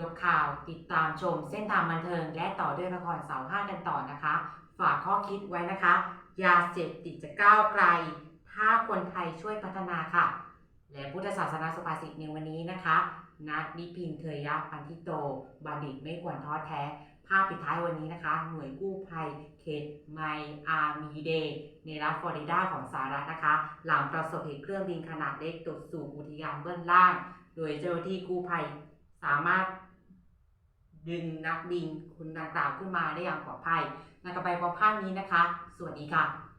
จบข่าวติดตามชมเส้นทางบันเทิง และต่อด้วยละครเสาห้ากันต่อนะคะ ฝากข้อคิดไว้นะคะ ยาเสพติดจะก้าวไกล ถ้าคนไทยช่วยพัฒนาค่ะ และพุทธศาสนาสุภาษิตในวันนี้นะคะนักนิพินเทยะปันทิโต บัณฑิตไม่ควรท้อแท้ ภาพปิดท้ายวันนี้นะคะ หน่วยกู้ภัยเขตไมอามีเดในรัฐฟลอริดาของสหรัฐนะคะ หลังประสบเหตุเครื่องบินขนาดเล็กตกสู่อุทยานเบื้องล่าง โดยเจ้าหน้าที่กู้ภัยสามารถ ดึงนักบินคนดังกล่าวขึ้นมาได้อย่างปลอดภัยนักกระไปพอภาพนี้นะคะ สวัสดีค่ะ